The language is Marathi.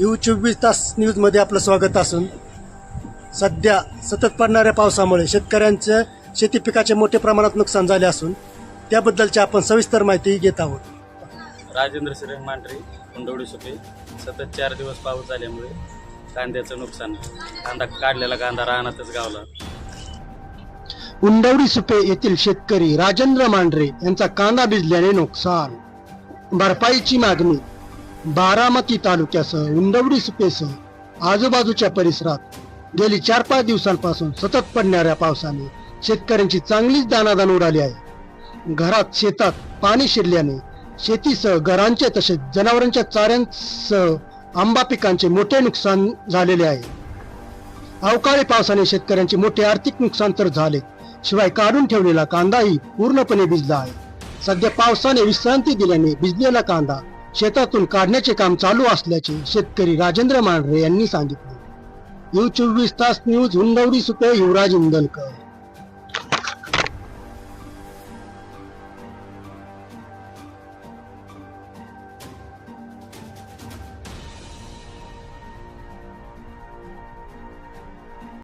यू चोवीस तास न्यूजमध्ये आपलं स्वागत असून सध्या सतत पडणाऱ्या पावसामुळे शेतकऱ्यांचं शेती पिकाचे मोठ्या प्रमाणात नुकसान झाले असून त्याबद्दलची आपण सविस्तर माहिती घेत आहोत. राजेंद्र श्री मांढरे कुंडवडी सुपे. सतत चार दिवस पाऊस झाल्यामुळे कांद्याचं नुकसान कांदा काढलेला कांदा रानातच गावला. उंडवडी सुपे येथील शेतकरी राजेंद्र मांढरे यांचा कांदा भिजल्याने नुकसान. भरपाईची मागणी बारामती तालुक्यासह उंडवडी सुपेसह आजूबाजूच्या परिसरात गेली चार पाच दिवसांपासून सतत पडणाऱ्या पावसाने शेतकऱ्यांची चांगलीच दानादान उडाली आहे. घरात शेतात पाणी शिरल्याने शेतीसह घरांचे तसेच जनावरांच्या चाऱ्यांसह आंबा पिकांचे मोठे नुकसान झालेले आहे. अवकाळी पावसाने शेतकऱ्यांचे मोठे आर्थिक नुकसान तर झाले शिवाय काढून ठेवलेला कांदाही पूर्णपणे भिजला आहे. सध्या पावसाने विश्रांती दिल्याने भिजलेला कांदा शेतातून काढण्याचे काम चालू असल्याचे शेतकरी राजेंद्र मांढरे यांनी सांगितले. यू चोवीस तास न्यूज हुंडवडी सुपे युवराज इंदलकर